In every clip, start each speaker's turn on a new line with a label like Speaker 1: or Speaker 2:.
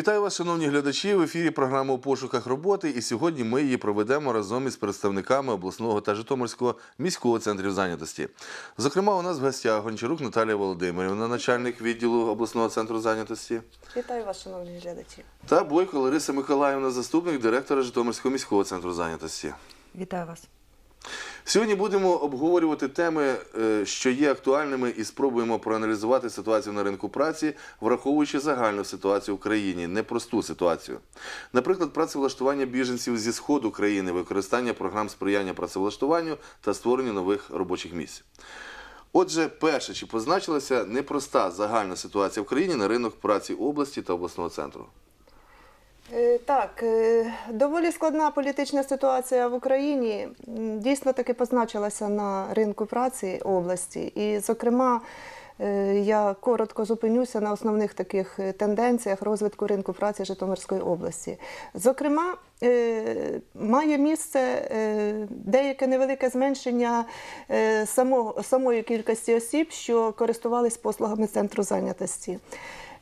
Speaker 1: Вітаю вас, шановні глядачі. В ефірі програма у пошуках роботи. І сьогодні ми її проведемо разом із представниками обласного та Житомирського міського центрів зайнятості. Зокрема, у нас в гостях Гончарук Наталія Володимирівна, начальник відділу обласного центру зайнятості,
Speaker 2: Вітаю вас, шановні глядачі.
Speaker 1: та Бойко Лариса Миколаївна, заступник директора Житомирського міського центру зайнятості.
Speaker 3: Вітаю вас.
Speaker 1: Сьогодні будемо обговорювати теми, е, що є актуальними, і спробуємо проаналізувати ситуацію на ринку праці, враховуючи загальну ситуацію в країні, непросту ситуацію. Наприклад, працевлаштування біженців зі сходу країни, використання програм сприяння працевлаштуванню та створення нових робочих місць. Отже, перше, чи позначилася непроста загальна ситуація в країні на ринок праці області та обласного центру?
Speaker 2: Е, Так, е, доволі складна політична ситуація в Україні дійсно таки позначилася на ринку праці області. І, зокрема, е, я коротко зупинюся на основних таких тенденціях розвитку ринку праці Житомирської області. Зокрема, має місце деяке невелике зменшення самої кількості осіб, що користувались послугами центру зайнятості.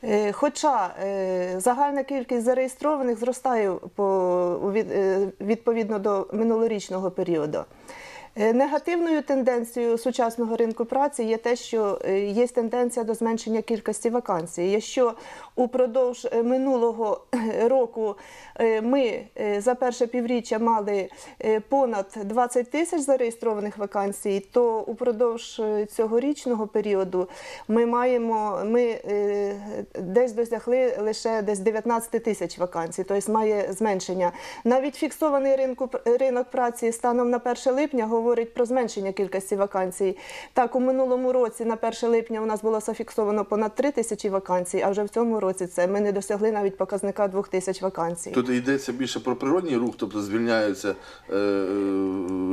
Speaker 2: Е, Хоча е, загальна кількість зареєстрованих зростає е, відповідно до минулорічного періоду. Е, Негативною тенденцією сучасного ринку праці є те, що е, є тенденція до зменшення кількості вакансій. Якщо упродовж е, минулого року ми за перше півріччя мали понад 20 тисяч зареєстрованих вакансій, то упродовж цьогорічного періоду ми маємо ми десь досягли лише десь 19 тисяч вакансій, тобто має зменшення. Навіть фіксований ринок праці станом на 1 липня говорить про зменшення кількості вакансій. Так, у минулому році на 1 липня у нас було зафіксовано понад 3 тисячі вакансій, а вже в цьому році це ми не досягли навіть показника 2 тисяч вакансій.
Speaker 1: Тут йдеться більше про природній рух, тобто звільняються е, е,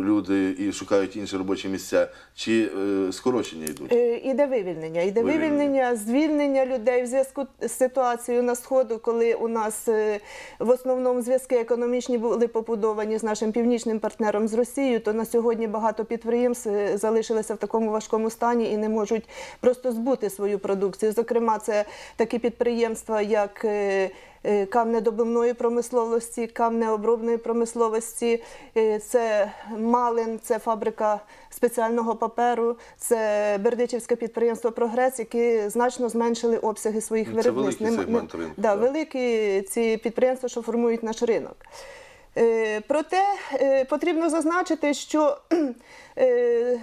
Speaker 1: люди і шукають інші робочі місця, чи е, скорочення йдуть?
Speaker 2: Е, Іде вивільнення, іде
Speaker 1: Вивільнення.
Speaker 2: вивільнення, звільнення людей в зв'язку з ситуацією на сходу, коли у нас е, в основному зв'язки економічні були побудовані з нашим північним партнером з Росією, то на сьогодні багато підприємств е, залишилися в такому важкому стані і не можуть просто збути свою продукцію. Зокрема, це такі підприємства, як е, е, камнедобивної промисловості, камнеобробної промисловості, це Малин, це фабрика спеціального паперу, це Бердичівське підприємство Прогрес, які значно зменшили обсяги своїх
Speaker 1: Ну, це
Speaker 2: виробництв.
Speaker 1: великий сегмент ринку,
Speaker 2: Да,
Speaker 1: так.
Speaker 2: великі ці підприємства, що формують наш ринок. Е, Проте е, потрібно зазначити, що е,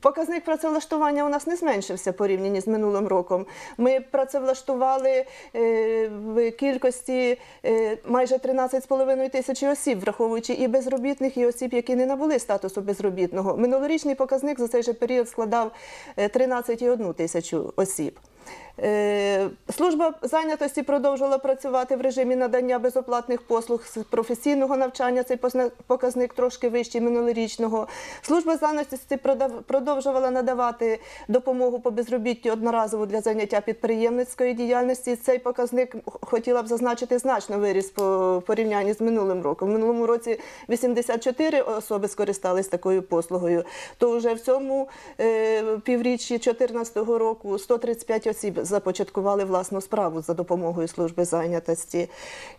Speaker 2: показник працевлаштування у нас не зменшився порівняно з минулим роком. Ми працевлаштували в кількості майже 13,5 тисячі осіб, враховуючи і безробітних, і осіб, які не набули статусу безробітного. Минулорічний показник за цей же період складав е, 13,1 тисячу осіб. Е, Служба зайнятості продовжувала працювати в режимі надання безоплатних послуг з професійного навчання. Цей показник трошки вищий минулорічного. Служба зайнятості продовжувала надавати допомогу по безробіттю одноразово для заняття підприємницької діяльності. Цей показник хотіла б зазначити значно виріс по порівнянні з минулим роком. В минулому році 84 особи скористались такою послугою. То вже в цьому е, півріччі 2014 року 135 осіб започаткували власну справу за допомогою служби зайнятості.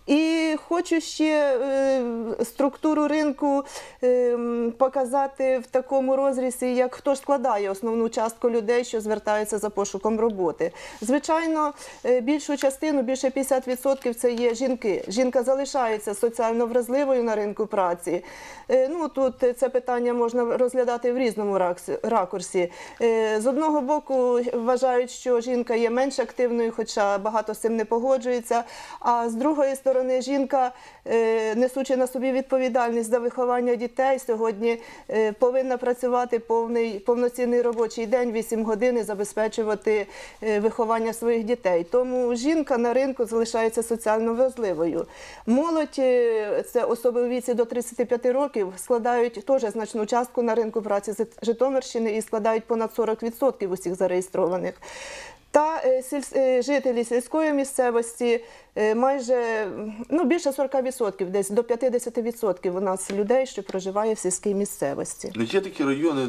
Speaker 2: І хочу ще е, структуру ринку е, показати в такому розрізі, як хто ж складає основну частку людей, що звертаються за пошуком роботи. Звичайно, е, більшу частину, більше 50% це є жінки. Жінка залишається соціально вразливою на ринку праці. Ну тут це питання можна розглядати в різному ракурсі. З одного боку вважають, що жінка є менш активною, хоча багато з цим не погоджується. А з другої сторони, жінка, е, несучи на собі відповідальність за виховання дітей, сьогодні е, повинна працювати повний повноцінний робочий день, 8 годин і забезпечувати е, виховання своїх дітей. Тому жінка на ринку залишається соціально вразливою. Молодь це особи у віці до 35 років складають теж значну частку на ринку праці Житомирщини і складають понад 40% усіх зареєстрованих. Та е, е, жителі сільської місцевості е, майже ну, більше 40%, десь до 50% у нас людей, що проживає в сільській місцевості.
Speaker 1: Ну, є такі райони,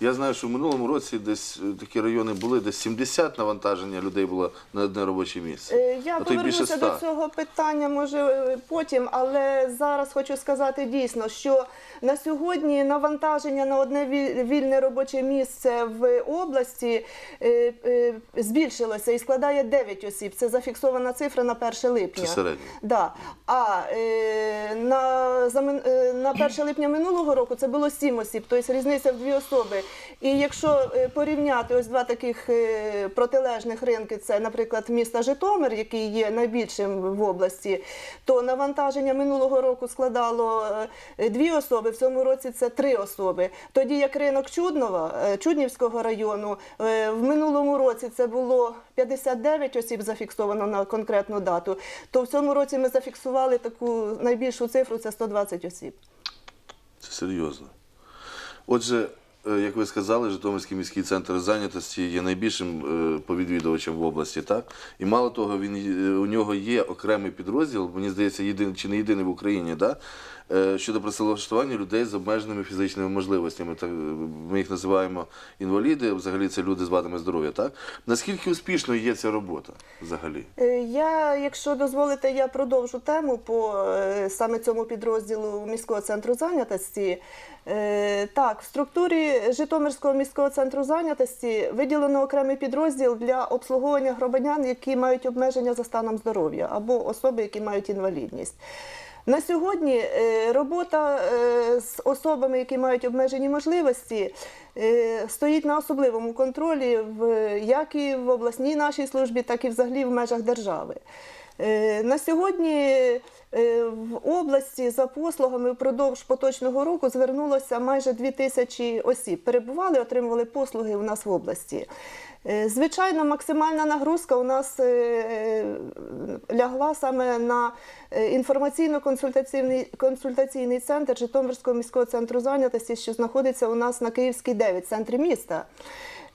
Speaker 1: я знаю, що в минулому році десь такі райони були, десь 70 навантаження людей було на одне робоче місце.
Speaker 2: Я
Speaker 1: а
Speaker 2: повернуся до цього питання, може потім, але зараз хочу сказати дійсно, що на сьогодні навантаження на одне вільне робоче місце в області е, збільшилося і складає 9 осіб. Це зафіксована цифра на 1 липня.
Speaker 1: Це середньо.
Speaker 2: Да. А е, на, за, мин- е, на 1 липня минулого року це було 7 осіб, тобто різниця в дві особи. І якщо е, порівняти ось два таких е, протилежних ринки, це, наприклад, міста Житомир, який є найбільшим в області, то навантаження минулого року складало е, дві особи, в цьому році це три особи. Тоді як ринок Чуднова, е, Чуднівського району, е, в минулому році це було 59 осіб зафіксовано на конкретну дату, то в цьому році ми зафіксували таку найбільшу цифру це 120 осіб.
Speaker 1: Це серйозно. Отже, е, як ви сказали, Житомирський міський центр зайнятості є найбільшим е, повідвідувачем в області, так? І мало того, він, е, у нього є окремий підрозділ, мені здається, єдиний чи не єдиний в Україні, да? Е, щодо працевлаштування людей з обмеженими фізичними можливостями. Ми їх називаємо інваліди, взагалі це люди з вадами здоров'я. Так? Наскільки успішною є ця робота взагалі?
Speaker 2: Е, Я, якщо дозволите, я продовжу тему по е, саме цьому підрозділу міського центру зайнятості. Так, в структурі Житомирського міського центру зайнятості виділено окремий підрозділ для обслуговування громадян, які мають обмеження за станом здоров'я або особи, які мають інвалідність. На сьогодні е, робота е, з особами, які мають обмежені можливості, е, стоїть на особливому контролі як і в обласній нашій службі, так і взагалі в межах держави. На сьогодні в області за послугами впродовж поточного року звернулося майже 2 тисячі осіб. Перебували, отримували послуги у нас в області. Е, Звичайно, максимальна нагрузка у нас е, лягла саме на е, інформаційно-консультаційний консультаційний центр Житомирського міського центру зайнятості, що знаходиться у нас на Київській 9, в центрі міста.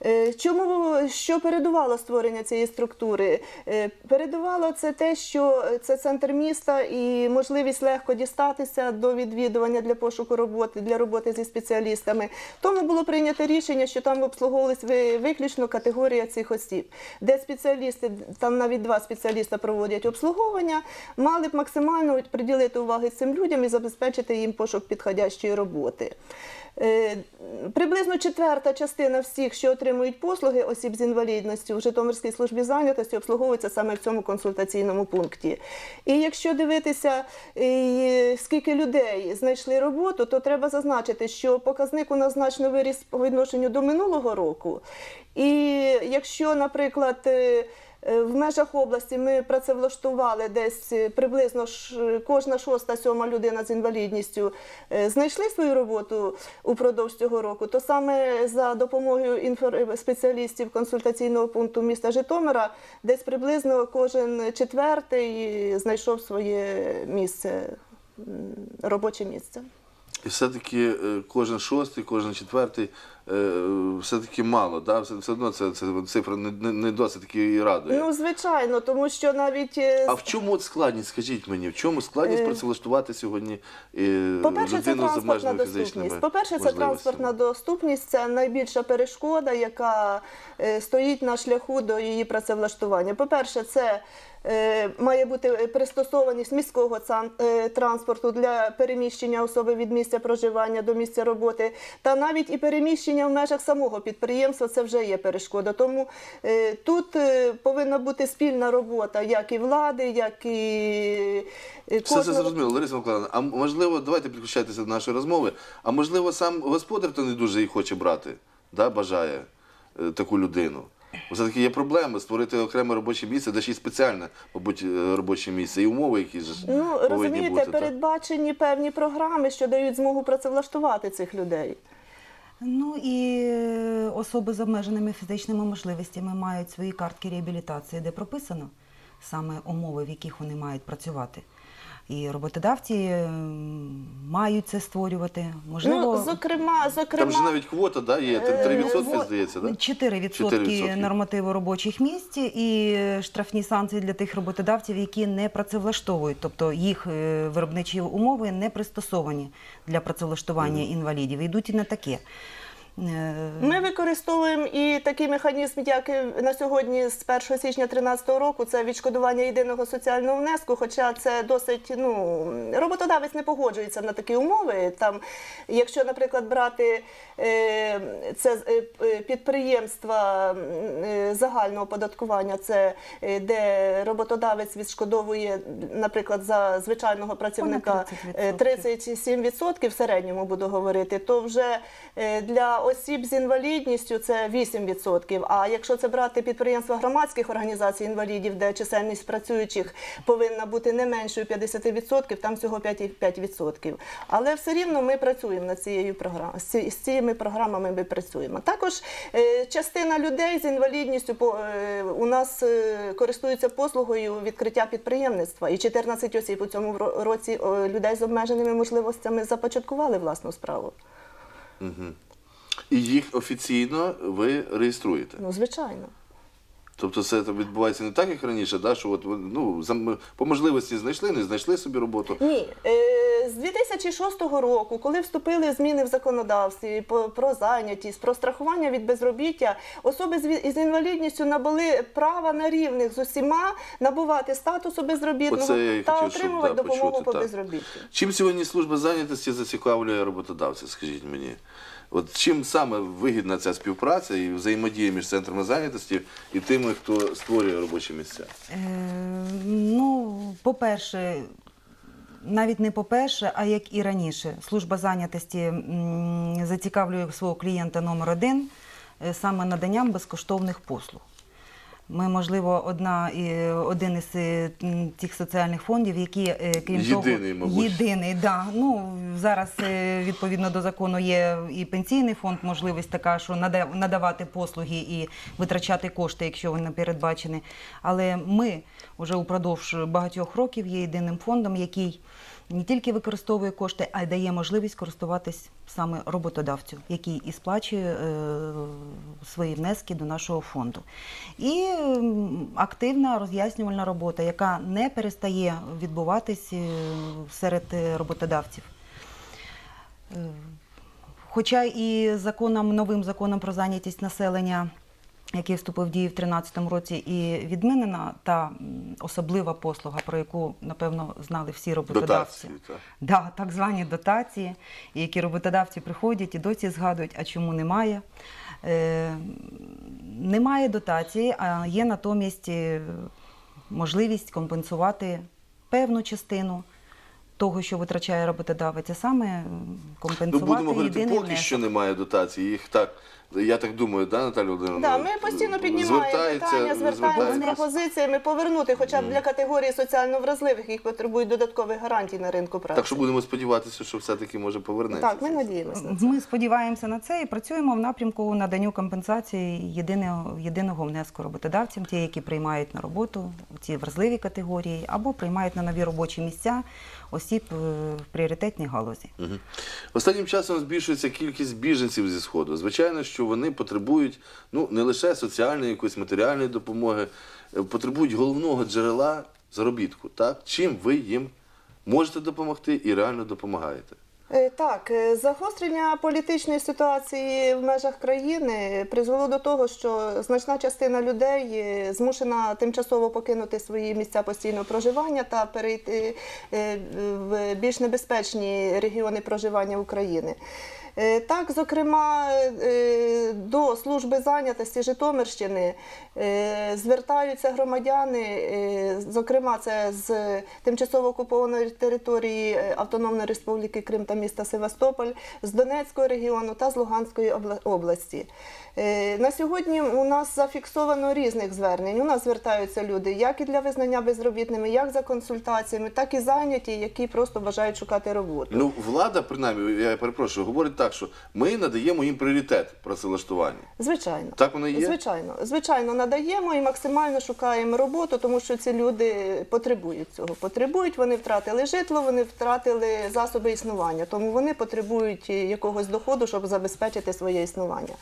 Speaker 2: Е, Чому що передувало створення цієї структури? Е, Передувало це те, що це центр міста і можливість легко дістатися до відвідування для пошуку роботи, для роботи зі спеціалістами. Тому було прийнято рішення, що там обслуговувалась виключно категорія цих осіб, де спеціалісти, там навіть два спеціаліста проводять обслуговування, мали б максимально приділити уваги цим людям і забезпечити їм пошук підходящої роботи. Е, Приблизно четверта частина всіх, що отримують послуги осіб з інвалідністю в Житомирській службі зайнятості, обслуговуються саме в цьому консультаційному пункті. І якщо дивитися, скільки людей знайшли роботу, то треба зазначити, що показник у нас значно виріс по відношенню до минулого року. І якщо, наприклад, Е, В межах області ми працевлаштували десь е, приблизно кожна шоста сьома людина з інвалідністю е, знайшли свою роботу упродовж цього року. То саме за допомогою спеціалістів консультаційного пункту міста Житомира, десь приблизно кожен четвертий знайшов своє місце, робоче місце.
Speaker 1: І все-таки е, кожен шостий, кожен четвертий е, все-таки мало, да? все, все одно це, це цифра не, не, досить таки і радує.
Speaker 2: Ну, звичайно, тому що навіть е,
Speaker 1: а в чому от складність, скажіть мені, в чому складність працевлаштувати сьогодні
Speaker 2: По-перше, це
Speaker 1: людину з фізичними
Speaker 2: доступність. По-перше, це транспортна доступність, це найбільша перешкода, яка стоїть на шляху до її працевлаштування. По-перше, це має бути пристосованість міського е, транспорту для переміщення особи від місця проживання до місця роботи, та навіть і переміщення в межах самого підприємства це вже є перешкода. Тому е, тут е, повинна бути спільна робота як і влади, як і е,
Speaker 1: Все це зрозуміло, Лариса Миколаївна. А можливо, давайте підключайтеся до нашої розмови. А можливо, сам господар то не дуже і хоче брати, да, бажає е, таку людину. Все-таки є проблеми створити окреме робоче місце, де ще й спеціальне, мабуть, е, робоче місце, і умови якісь ж
Speaker 2: Ну,
Speaker 1: повинні
Speaker 2: розумієте,
Speaker 1: бути. так?
Speaker 2: передбачені певні програми, що дають змогу працевлаштувати цих людей.
Speaker 3: Ну і е, особи з обмеженими фізичними можливостями мають свої картки реабілітації, де прописано саме умови, в яких вони мають працювати. І роботодавці ем, мають це створювати. Можливо,
Speaker 2: Ну, зокрема, зокрема,
Speaker 1: Там же навіть квота да, є, там
Speaker 2: Е,
Speaker 1: 3% здається, да?
Speaker 3: 4%,
Speaker 1: 4%.
Speaker 3: нормативу робочих місць і штрафні санкції для тих роботодавців, які не працевлаштовують, тобто їх е, виробничі умови не пристосовані для працевлаштування інвалідів. Йдуть і на таке. Е,
Speaker 2: Ми використовуємо і такий механізм, як на сьогодні з 1 січня 2013 року, це відшкодування єдиного соціального внеску. Хоча це досить ну роботодавець не погоджується на такі умови. Там, якщо, наприклад, брати е, це е, підприємства загального оподаткування, це де роботодавець відшкодовує, наприклад, за звичайного працівника е,
Speaker 3: 30%.
Speaker 2: 37% в середньому буду говорити, то вже для осіб з інвалідністю це 8%. А якщо це брати підприємства громадських організацій інвалідів, де чисельність працюючих повинна бути не меншою 50%, там всього 5,5%. Але все рівно ми працюємо над цією програмою. З цими програмами ми працюємо. Також е, частина людей з інвалідністю е, у нас е, користуються послугою відкриття підприємництва. І 14 осіб у цьому році людей з обмеженими можливостями започаткували власну справу.
Speaker 1: І їх офіційно ви реєструєте.
Speaker 2: Ну, звичайно.
Speaker 1: Тобто це відбувається не так, як раніше, да, що от ну, по можливості знайшли, не знайшли собі роботу.
Speaker 2: Ні, е, з 2006 року, коли вступили зміни в законодавстві про зайнятість, про страхування від безробіття, особи з інвалідністю набули права на рівних з усіма набувати статусу безробітного
Speaker 1: Оце
Speaker 2: та
Speaker 1: хотів, щоб,
Speaker 2: отримувати
Speaker 1: да,
Speaker 2: допомогу
Speaker 1: почути,
Speaker 2: по
Speaker 1: так.
Speaker 2: безробіттю.
Speaker 1: Чим сьогодні служба зайнятості зацікавлює роботодавця, скажіть мені? От чим саме вигідна ця співпраця і взаємодія між центрами зайнятості і тими, хто створює робочі місця?
Speaker 3: Е, ну, по-перше, навіть не по-перше, а як і раніше, служба зайнятості зацікавлює свого клієнта номер один е, саме наданням безкоштовних послуг. Ми, можливо, одна один із е, тих соціальних фондів, які е, крім
Speaker 1: Єдиний,
Speaker 3: того,
Speaker 1: мабуть.
Speaker 3: єдиний, да. Ну зараз е, відповідно до закону є і пенсійний фонд, можливість така, що надавати послуги і витрачати кошти, якщо вони передбачені. Але ми вже упродовж багатьох років є єдиним фондом, який не тільки використовує кошти, а й дає можливість користуватись саме роботодавцю, який і сплачує е, свої внески до нашого фонду. І активна роз'яснювальна робота, яка не перестає відбуватись е, серед е, роботодавців. Хоча і законом, новим законом про зайнятість населення, який вступив в дію в 2013 році, і відмінена та особлива послуга, про яку напевно знали всі роботодавці.
Speaker 1: Дотації, так.
Speaker 3: Да, так звані дотації, які роботодавці приходять і досі згадують, а чому немає. Е, немає дотації, а є натомість е, можливість компенсувати певну частину того, що витрачає роботодавець, а саме е,
Speaker 1: Ну,
Speaker 3: компенсувати
Speaker 1: будемо говорити,
Speaker 3: єдиний
Speaker 1: поки
Speaker 3: внесок.
Speaker 1: що немає дотації. Їх так, я так думаю, да, Наталя Володимировна?
Speaker 2: Да, ми постійно піднімаємо
Speaker 1: Звертається-
Speaker 2: питання, звертаємося з пропозиціями повернути хоча б для категорії соціально вразливих, які потребують додаткових гарантій на ринку праці.
Speaker 1: Так що будемо сподіватися, що все-таки може повернеться.
Speaker 2: Так, ми надіємося на це.
Speaker 3: Ми сподіваємося на це і працюємо в напрямку наданню компенсації єдиного, єдиного внеску роботодавцям, ті, які приймають на роботу ці вразливі категорії, або приймають на нові робочі місця осіб е, в пріоритетній галузі.
Speaker 1: Мгм. Останнім часом збільшується кількість біженців зі Сходу. Звичайно, що вони потребують ну, не лише соціальної, якоїсь матеріальної допомоги, е, потребують головного джерела заробітку. Так? Чим ви їм можете допомогти і реально допомагаєте?
Speaker 2: Е, Так, е, загострення політичної ситуації в межах країни призвело до того, що значна частина людей змушена тимчасово покинути свої місця постійного проживання та перейти в більш небезпечні регіони проживання України. Е, Так, зокрема, е, до служби зайнятості Житомирщини е, звертаються громадяни, е, зокрема, це з тимчасово окупованої території е, Автономної Республіки Крим та міста Севастополь, з Донецького регіону та з Луганської області. Е, На сьогодні у нас зафіксовано різних звернень. У нас звертаються люди як і для визнання безробітними, як за консультаціями, так і зайняті, які просто бажають шукати роботу.
Speaker 1: Ну, влада, принаймні, я перепрошую, говорить так. Так, що ми надаємо їм пріоритет працевлаштування.
Speaker 2: Звичайно.
Speaker 1: Так воно і є?
Speaker 2: Звичайно, звичайно, надаємо і максимально шукаємо роботу, тому що ці люди потребують цього. Потребують, вони втратили житло, вони втратили засоби існування, тому вони потребують е, якогось доходу, щоб забезпечити своє існування.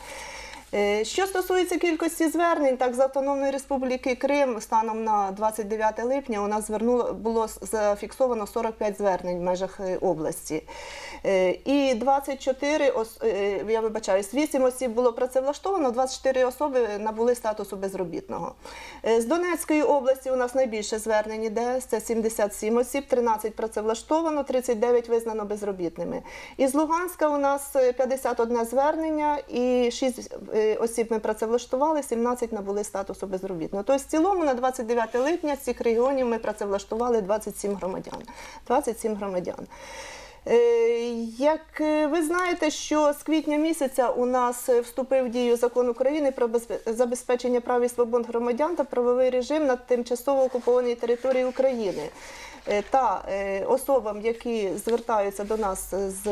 Speaker 2: Е, Що стосується кількості звернень, так з Автономної Республіки Крим станом на 29 липня у нас звернуло було зафіксовано 45 звернень в межах е, області. Е, І 24 ос- е, я вибачаюсь, 8 осіб було працевлаштовано, 24 особи набули статусу безробітного. З Донецької області у нас найбільше звернень іде, це 77 осіб, 13 працевлаштовано, 39 визнано безробітними. Із Луганська у нас е, 51 звернення і 6 е, осіб ми працевлаштували, 17 набули статусу безробітного. Тобто в цілому на 29 липня з цих регіонів ми працевлаштували 27 громадян. 27 громадян. Е, Як е, ви знаєте, що з квітня місяця у нас е, вступив в дію закон України про безпе- забезпечення прав і свобод громадян та правовий режим на тимчасово окупованій території України. Та особам, які звертаються до нас з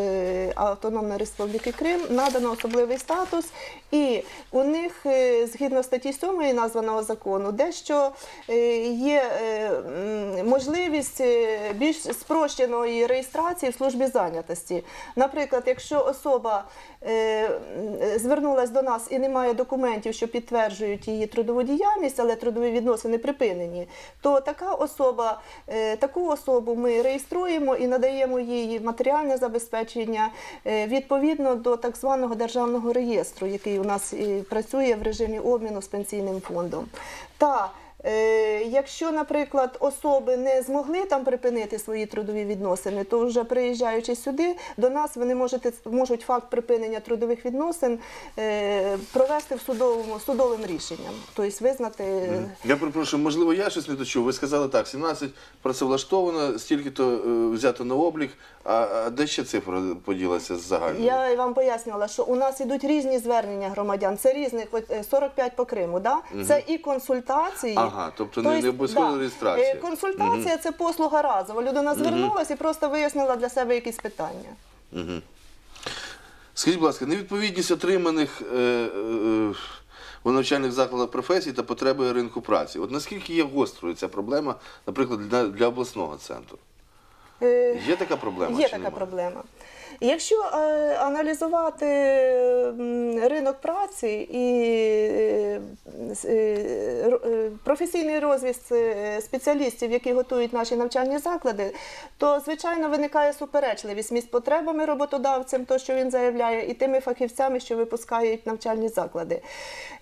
Speaker 2: Автономної Республіки Крим, надано особливий статус, і у них згідно статті 7 названого закону, дещо є можливість більш спрощеної реєстрації в службі зайнятості. Наприклад, якщо особа е, звернулася до нас і не має документів, що підтверджують її трудову діяльність, але трудові відносини припинені, то така особа, е, таку особу ми реєструємо і надаємо їй матеріальне забезпечення е, відповідно до так званого державного реєстру, який у нас і працює в режимі обміну з пенсійним фондом. Та Е, Якщо, наприклад, особи не змогли там припинити свої трудові відносини, то вже приїжджаючи сюди, до нас вони можете, можуть факт припинення трудових відносин е, провести в судовому судовим рішенням, тобто визнати
Speaker 1: Я перепрошую, можливо, я щось не дочув. Ви сказали так, 17 працевлаштовано, стільки-то е, взято на облік, а, де ще цифра поділася з загальною?
Speaker 2: Я вам пояснювала, що у нас ідуть різні звернення громадян. Це різних от, е, 45 по Криму. Да? Це і консультації.
Speaker 1: Ага, тобто не- не обов'язково реєстрація.
Speaker 2: Е, Консультація це послуга разова. Людина звернулася і просто вияснила для себе якісь питання.
Speaker 1: Скажіть, будь ласка, невідповідність отриманих е, е, у навчальних закладах професій та потреби ринку праці. От наскільки є гострою ця проблема, наприклад, для, для обласного центру?
Speaker 2: Е,
Speaker 1: Є така проблема?
Speaker 2: Є
Speaker 1: чи
Speaker 2: така
Speaker 1: немає?
Speaker 2: проблема. Якщо е, аналізувати ринок праці і е, е, е, професійний розвиток е, спеціалістів, які готують наші навчальні заклади, то звичайно виникає суперечливість між потребами роботодавцем, то що він заявляє, і тими фахівцями, що випускають навчальні заклади.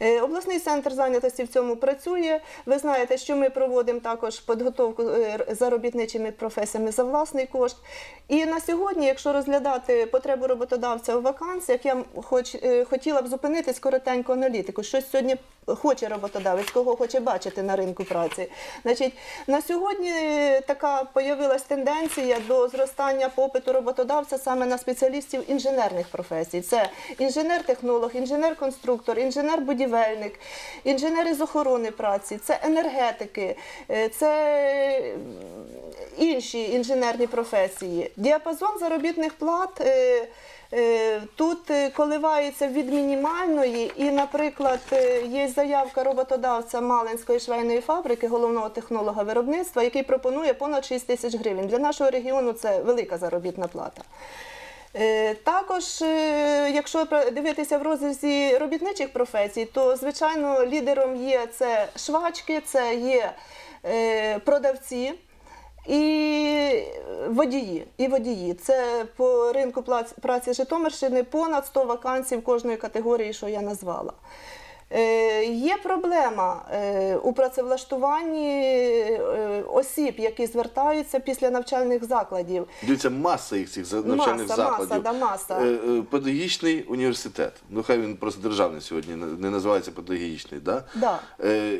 Speaker 2: Е, Обласний центр зайнятості в цьому працює. Ви знаєте, що ми проводимо також підготовку е, заробітничими професіями за власний кошт. І на сьогодні, якщо розглядати потребу роботодавця у вакансіях, я хоч, хотіла б зупинитись коротенько аналітику. Що сьогодні хоче роботодавець, кого хоче бачити на ринку праці. Значить, на сьогодні е, така появилась тенденція до зростання попиту роботодавця саме на спеціалістів інженерних професій. Це інженер-технолог, інженер-конструктор, інженер-будівельник, інженери з охорони праці, це енергетики, е, це інші інженерні професії. Діапазон заробітних плат. Е, Тут е, коливається від мінімальної, і, наприклад, е, є заявка роботодавця Малинської швейної фабрики, головного технолога виробництва, який пропонує понад 6 тисяч гривень. Для нашого регіону це велика заробітна плата. Також, якщо дивитися в розрізі робітничих професій, то звичайно лідером є це швачки, це є продавці. І водії, і водії. Це по ринку праці Житомирщини понад 100 вакансій кожної категорії, що я назвала. Е, є проблема е, у працевлаштуванні е, осіб, які звертаються після навчальних закладів.
Speaker 1: Дивіться, маса їх цих навчальних
Speaker 2: Маса, маса, да, маса.
Speaker 1: Педагогічний університет. Ну хай він просто державний сьогодні, не- називається педагогічний, да?
Speaker 2: Да.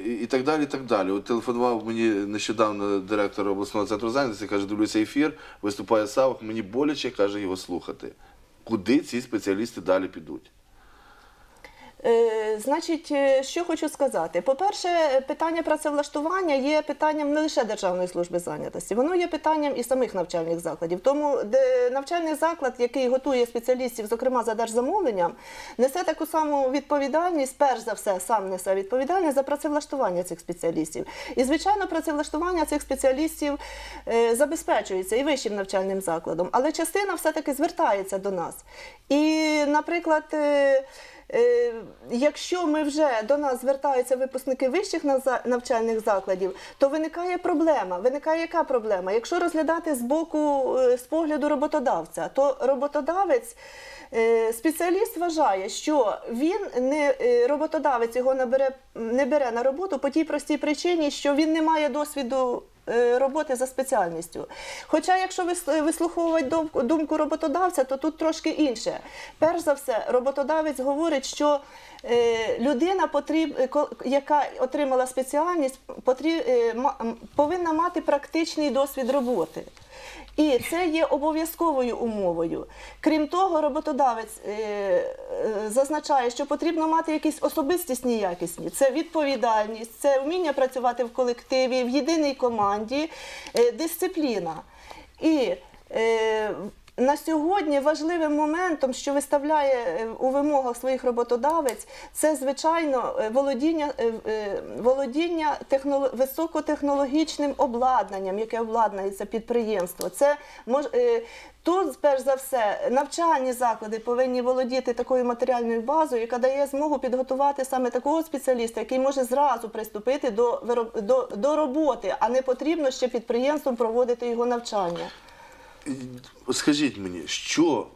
Speaker 1: І так далі. і так далі. От телефонував мені нещодавно директор обласного центру зайнятості, каже, дивлюся ефір, виступає Савок, мені боляче, каже його слухати. Куди ці спеціалісти далі підуть?
Speaker 2: Е, Значить, е, що хочу сказати. По-перше, питання працевлаштування є питанням не лише Державної служби зайнятості, воно є питанням і самих навчальних закладів. Тому навчальний заклад, який готує спеціалістів, зокрема за держзамовленням, несе таку саму відповідальність, перш за все, сам несе відповідальність за працевлаштування цих спеціалістів. І, звичайно, працевлаштування цих спеціалістів е, забезпечується і вищим навчальним закладом, але частина все-таки звертається до нас. І, наприклад, Якщо ми вже до нас звертаються випускники вищих навчальних закладів, то виникає проблема. Виникає яка проблема? Якщо розглядати з боку е, з погляду роботодавця, то роботодавець. е, Спеціаліст вважає, що він не е, роботодавець його набере не бере на роботу по тій простій причині, що він не має досвіду е, роботи за спеціальністю. Хоча, якщо вис- вислуховувати думку- роботодавця, то тут трошки інше. Перш за все, роботодавець говорить, що е, людина, потріб, е, яка отримала спеціальність, потріб, е, повинна мати практичний досвід роботи. І це є обов'язковою умовою. Крім того, роботодавець е, е, зазначає, що потрібно мати якісь особистісні якісні. Це відповідальність, це вміння працювати в колективі, в єдиній команді, е, дисципліна. І на сьогодні важливим моментом, що виставляє е, у вимогах своїх роботодавець, це звичайно е, володіння, е, володіння техноло- високотехнологічним обладнанням, яке обладнується підприємство. Це мож, тут, перш за все, навчальні заклади повинні володіти такою матеріальною базою, яка дає змогу підготувати саме такого спеціаліста, який може зразу приступити до, до, до роботи, а не потрібно ще підприємством проводити його навчання.
Speaker 1: Скажіть мені, що,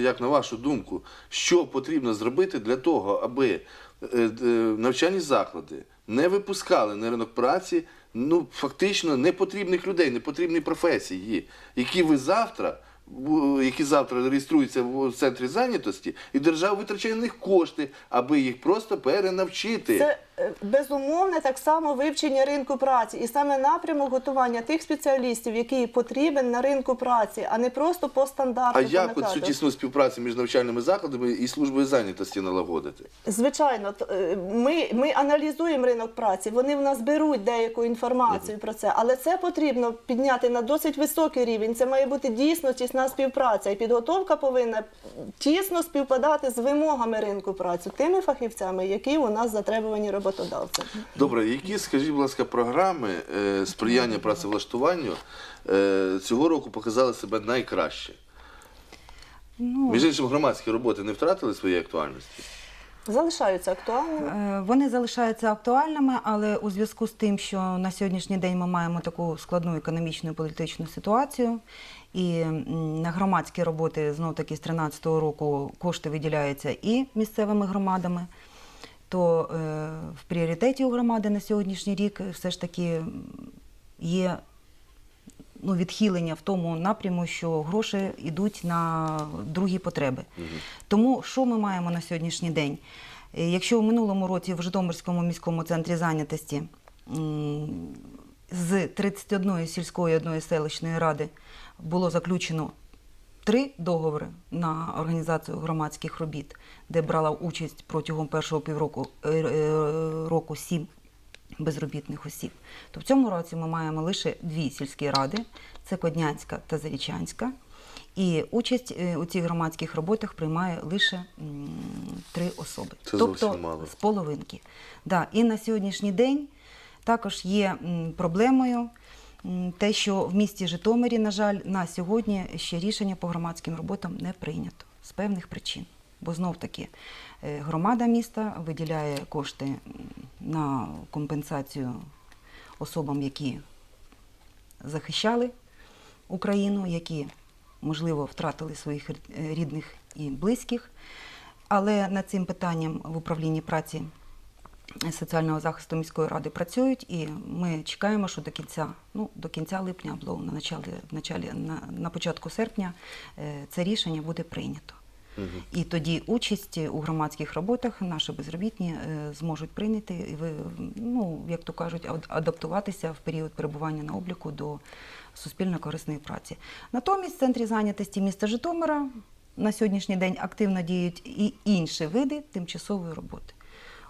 Speaker 1: як на вашу думку, що потрібно зробити для того, аби е, е, навчальні заклади не випускали на ринок праці ну, фактично непотрібних людей, непотрібні професії, які ви завтра. Які завтра реєструються в центрі зайнятості, і держава витрачає на них кошти, аби їх просто перенавчити.
Speaker 2: Це безумовне так само вивчення ринку праці, і саме напрямок готування тих спеціалістів, який потрібен на ринку праці, а не просто по стандарту.
Speaker 1: А
Speaker 2: по
Speaker 1: як от цю тісну співпрацю між навчальними закладами і службою зайнятості налагодити?
Speaker 2: Звичайно, е, ми, ми аналізуємо ринок праці, вони в нас беруть деяку інформацію про це, але це потрібно підняти на досить високий рівень. Це має бути дійсно тісна співпраця, і підготовка повинна тісно співпадати з вимогами ринку праці, тими фахівцями, які у нас затребувані роботодавцем.
Speaker 1: Добре, які, скажіть, будь ласка, програми е, сприяння працевлаштуванню е, цього року показали себе найкраще?
Speaker 3: Ну,
Speaker 1: Між іншим, громадські роботи не втратили своєї актуальності?
Speaker 2: Залишаються актуальними.
Speaker 3: Е, Вони залишаються актуальними, але у зв'язку з тим, що на сьогоднішній день ми маємо таку складну економічну і політичну ситуацію, і м, на громадські роботи знов таки з 2013 року кошти виділяються і місцевими громадами, то е, в пріоритеті у громади на сьогоднішній рік все ж таки є ну, відхилення в тому напряму, що гроші йдуть на другі потреби. Тому що ми маємо на сьогоднішній день? Е, Якщо в минулому році в Житомирському міському центрі зайнятості з 31 сільської одної селищної ради було заключено три договори на організацію громадських робіт, де брала участь протягом першого півроку е, е, року сім безробітних осіб. То в цьому році ми маємо лише дві сільські ради: це Коднянська та Зарічанська. І участь е, у цих громадських роботах приймає лише три особи.
Speaker 1: Це
Speaker 3: тобто
Speaker 1: мало.
Speaker 3: з половинки. Да. І на сьогоднішній день також є проблемою те, що в місті Житомирі, на жаль, на сьогодні ще рішення по громадським роботам не прийнято з певних причин. Бо знов таки е, громада міста виділяє кошти на компенсацію особам, які захищали Україну, які, можливо, втратили своїх е, рідних і близьких. Але над цим питанням в управлінні праці соціального захисту міської ради працюють, і ми чекаємо, що до кінця, ну, до кінця липня або на, началі, началі, на, на початку серпня е, це рішення буде прийнято. І тоді участь у громадських роботах наші безробітні е, зможуть прийняти і ну, як то кажуть, ад- адаптуватися в період перебування на обліку до суспільно корисної праці. Натомість в центрі зайнятості міста Житомира на сьогоднішній день активно діють і інші види тимчасової роботи.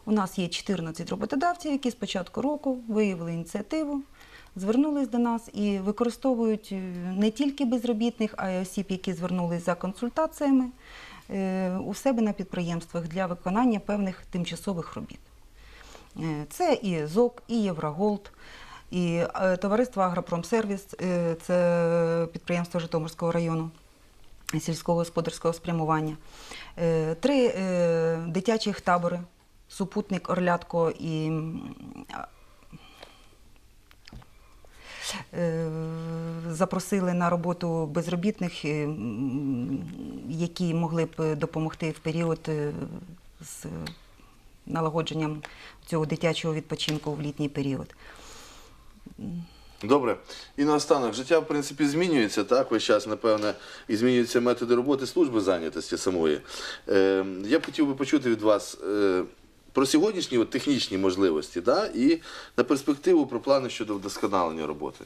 Speaker 3: У нас є 14 роботодавців, які з початку року виявили ініціативу, звернулись до нас і використовують е, не тільки безробітних, а й осіб, які звернулись за консультаціями е, у себе на підприємствах для виконання певних тимчасових робіт. Е, Це і ЗОК, і Євроголд, і товариство Агропромсервіс, це підприємство Житомирського району сільськогосподарського спрямування. Е, Три дитячих табори Супутник, Орлятко і е, запросили на роботу безробітних, е, які могли б допомогти в період е, з налагодженням цього дитячого відпочинку в літній період.
Speaker 1: Добре. І наостанок, життя, в принципі, змінюється, так? Весь час, напевне, і змінюються методи роботи служби зайнятості самої. Я б хотів би почути від вас е, про сьогоднішні от, технічні можливості, да? і на перспективу про плани щодо вдосконалення роботи.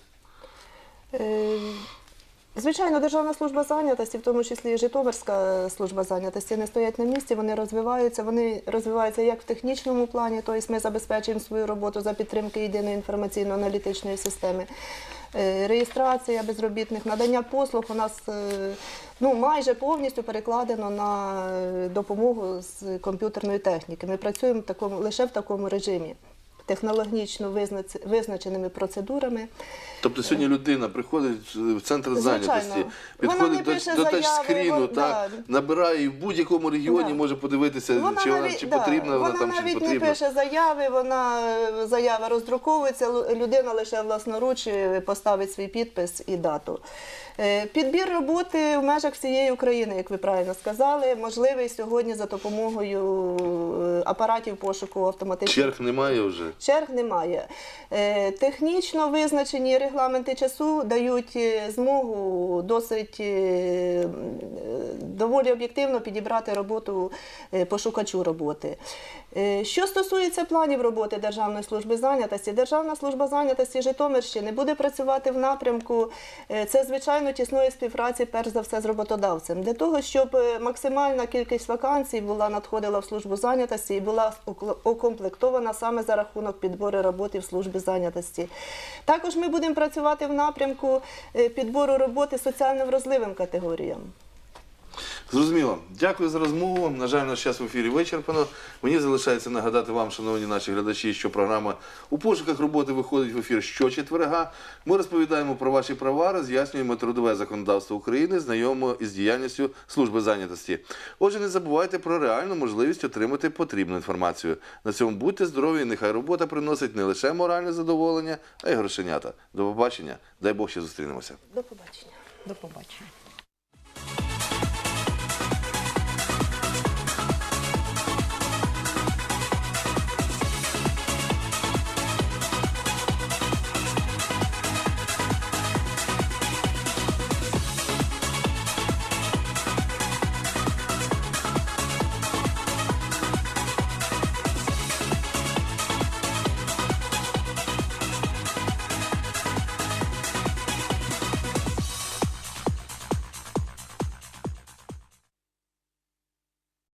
Speaker 2: Е, Звичайно, Державна служба зайнятості, в тому числі і Житомирська служба зайнятості, не стоять на місці, вони розвиваються. Вони розвиваються як в технічному плані, тобто ми забезпечуємо свою роботу за підтримки єдиної інформаційно-аналітичної системи. Е, Реєстрація безробітних, надання послуг у нас е, ну, майже повністю перекладено на е, допомогу з комп'ютерної техніки. Ми працюємо в такому, лише в такому режимі, технологічно визначеними процедурами.
Speaker 1: Тобто сьогодні людина приходить в центр
Speaker 2: Звичайно.
Speaker 1: зайнятості, підходить до, до тачскріну,
Speaker 2: да.
Speaker 1: набирає і в будь-якому регіоні
Speaker 2: Да.
Speaker 1: може подивитися, чи вона
Speaker 2: навіть-
Speaker 1: чи
Speaker 2: да,
Speaker 1: потрібна вона,
Speaker 2: вона
Speaker 1: там, чи не
Speaker 2: навіть не пише заяви, вона е, заява роздруковується, людина лише власноруч е, поставить свій підпис і дату. Е, Підбір роботи в межах всієї України, як ви правильно сказали, можливий сьогодні за допомогою е, апаратів пошуку автоматичних
Speaker 1: Черг немає вже.
Speaker 2: Черг немає. Е, Технічно визначені регламенти часу дають змогу досить доволі об'єктивно підібрати роботу пошукачу роботи. Що стосується планів роботи Державної служби зайнятості, Державна служба зайнятості Житомирщини буде працювати в напрямку це звичайно тісної співпраці, перш за все, з роботодавцем, для того, щоб е, максимальна кількість вакансій була надходила в службу зайнятості і була укомплектована саме за рахунок підбору роботи в службі зайнятості. Також ми будемо працювати в напрямку е, підбору роботи соціально вразливим категоріям.
Speaker 1: Зрозуміло. Дякую за розмову. На жаль, наш час в ефірі вичерпано. Мені залишається нагадати вам, шановні наші глядачі, що програма у пошуках роботи виходить в ефір щочетверга. Ми розповідаємо про ваші права, роз'яснюємо трудове законодавство України, знайомимо із діяльністю служби зайнятості. Отже, не забувайте про реальну можливість отримати потрібну інформацію. На цьому будьте здорові, нехай робота приносить не лише моральне задоволення, а й грошенята. До побачення. Дай Бог ще зустрінемося.
Speaker 2: До побачення.
Speaker 3: До побачення.